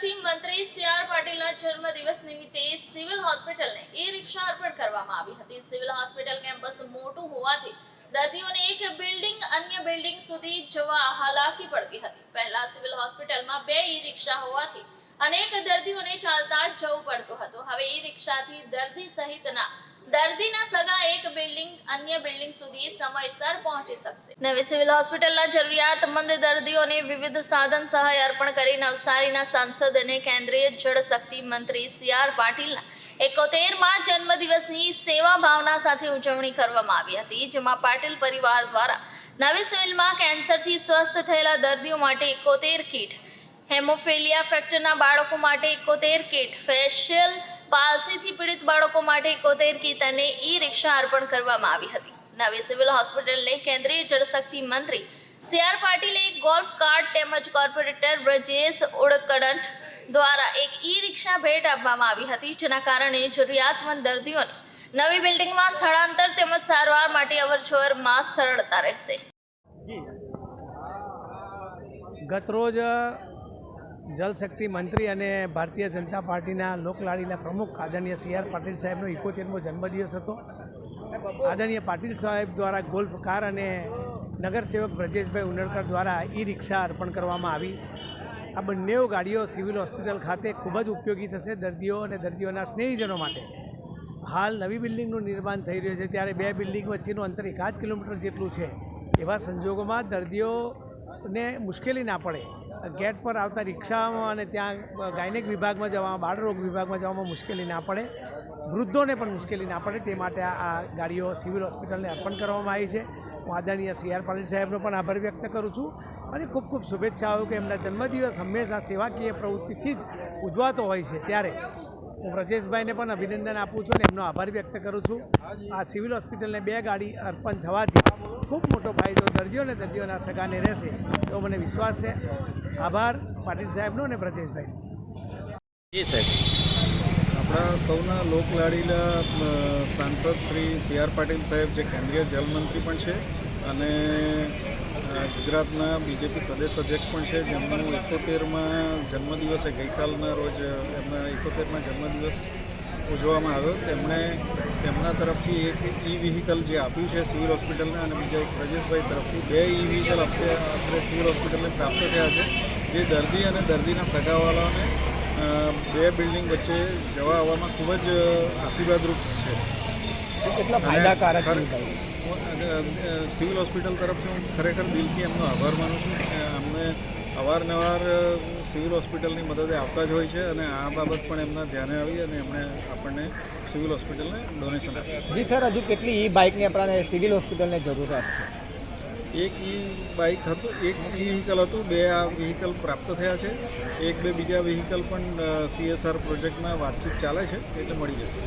શક્તિ મંત્રી C R પાટીલના જન્મદિવસ નિમિત્તે સિવિલ હોસ્પિટલને ઈ રિક્ષા અર્પણ કરવામાં આવી હતી. સિવિલ હોસ્પિટલ કેમ્પસ મોટું હોવાથી દર્દીઓને એક બિલ્ડિંગ, અન્ય બિલ્ડિંગ સુધી જવા હાલાકી પડતી હતી. પહેલા સિવિલ હોસ્પિટલમાં બે ઈ રિક્ષા હોવાથી અનેક દર્દીઓને ચાલતા જવું પડતું હતું. હવે ઈ રિક્ષાથી દર્દી સહિતના દર્દીના સગા એક બિલ્ડિંગ અન્ય બિલ્ડિંગ સુધી સમયસર પહોંચી શકશે. નવી સિવિલ હોસ્પિટલના જરૂરિયાતમંદ દર્દીઓને વિવિધ સાધન સહાય અર્પણ કરી નવસારીના સાંસદ અને કેન્દ્રીય જળશક્તિ મંત્રી સી આર પાટીલના એકોતેરમાં જન્મદિવસની સેવા ભાવના સાથે ઉજવણી કરવામાં આવી હતી, જેમાં પાટીલ પરિવાર દ્વારા નવી સિવિલમાં કેન્સરથી સ્વસ્થ થયેલા દર્દીઓ માટે એકોતેર કીટ હેમોફિલિયા ફેક્ટરના બાળકો માટે એકોતેર કીટ, ફેશિયલ પાલસીથી પીડિત બાળકો માટે એકોતેર કીટ અને ઈ રિક્ષા અર્પણ કરવામાં આવી હતી. નવી સિવિલ હોસ્પિટલને કેન્દ્રીય જળશક્તિ મંત્રી સી આર પાટીલે એક ગોલ્ફ કાર્ટ તેમજ કોર્પોરેટર બ્રજેશ ઓડકડંટ દ્વારા એક ઈ રિક્ષા ભેટ આપવામાં આવી હતી, જેના કારણે જરૂરિયાતમંદ દર્દીઓને નવી બિલ્ડિંગમાં સ્થળાંતર તેમજ સારવાર માટે અવરજવરમાં સરળતા રહેશે. ગતરોજ જલશક્તિ મંત્રી અને ભારતીય જનતા પાર્ટીના લોકલાડીના પ્રમુખ આદરણીય સી આર પાટીલ સાહેબનો ઇકોતેરમો જન્મદિવસ હતો. આદરણીય પાટીલ સાહેબ દ્વારા ગોલ્ફ કાર અને નગરસેવક બ્રજેશભાઈ ઉનડકર દ્વારા ઈ રિક્ષા અર્પણ કરવામાં આવી. આ બંને ગાડીઓ સિવિલ હોસ્પિટલ ખાતે ખૂબ જ ઉપયોગી થશે. દર્દીઓ અને દર્દીઓના સ્નેહીજનો માટે. હાલ નવી બિલ્ડિંગનું નિર્માણ થઈ રહ્યું છે. ત્યારે બે બિલ્ડિંગ વચ્ચેનું અંતર એકાદ કિલોમીટર જેટલું છે. એવા સંજોગોમાં દર્દીઓને મુશ્કેલી ના પડે. ગેટ પર આવતા રિક્ષામાં અને ત્યાં ગાયનેક વિભાગમાં જવામાં, બાળરોગ વિભાગમાં જવામાં મુશ્કેલી ના પડે. વૃદ્ધોને પણ મુશ્કેલી ના પડે. તે માટે આ ગાડીઓ સિવિલ હોસ્પિટલને અર્પણ કરવામાં આવી છે. હું આદરણીય સી આર પાટીલ સાહેબનો પણ આભાર વ્યક્ત કરું છું અને ખૂબ ખૂબ શુભેચ્છાઓ કે એમના જન્મદિવસ હંમેશા સેવાકીય પ્રવૃત્તિથી જ ઉજવાતો હોય છે. ત્યારે હું વ્રજેશભાઈને પણ અભિનંદન આપું છું અને એમનો આભાર વ્યક્ત કરું છું. આ સિવિલ હોસ્પિટલને બે ગાડી અર્પણ થવાથી ખૂબ મોટો ફાયદો દર્દીઓ અને દર્દીઓના સગાને રહેશે તો મને વિશ્વાસ છે. આભાર પાટીલ સાહેબનો અને વ્રજેશભાઈ જી સાહેબ. આપણા સૌના લોકલાડીલા સાંસદ શ્રી સી આર પાટીલ સાહેબ જે કેન્દ્રીય જલમંત્રી પણ છે અને ગુજરાતના બીજેપી પ્રદેશ અધ્યક્ષ પણ છે. જેમનો એકોતેરમાં જન્મદિવસે ગઈકાલના રોજ એમના એકોતેરમાં જન્મદિવસ ઉજવવામાં આવ્યો. તેમણે તેમના તરફથી એક ઈ વ્હીકલ જે આપ્યું છે સિવિલ હોસ્પિટલને અને બીજા એક પ્રજેશભાઈ તરફથી બે ઈ વ્હીકલ અત્યારે સિવિલ હોસ્પિટલને પ્રાપ્ત થયા છે. જે દર્દી અને દર્દીના સગાવાળાને બે બિલ્ડિંગ વચ્ચે જવા આવવામાં ખૂબ જ આશીર્વાદરૂપ છે. કેટલા ફાયદાકારક સિવિલ હોસ્પિટલ તરફથી હું ખરેખર દિલથી એમનો આભાર માનું છું કે અમને અવારનવાર સિવિલ હોસ્પિટલની મદદે આવતા જ હોય છે અને આ બાબત પણ એમના ધ્યાને આવી અને એમણે આપણને સિવિલ હોસ્પિટલને ડોનેશન આપ્યું જી સર હજુ કેટલી ઈ બાઇકની આપણને સિવિલ હોસ્પિટલને જરૂરિયાત છે? એક ઈ બાઇક હતું એક ઈ વ્હીકલ હતું બે આ વ્હીકલ પ્રાપ્ત થયા છે. એક બે બીજા વ્હીકલ પણ સીએસઆર પ્રોજેક્ટમાં વાતચીત ચાલે છે એટલે મળી જશે.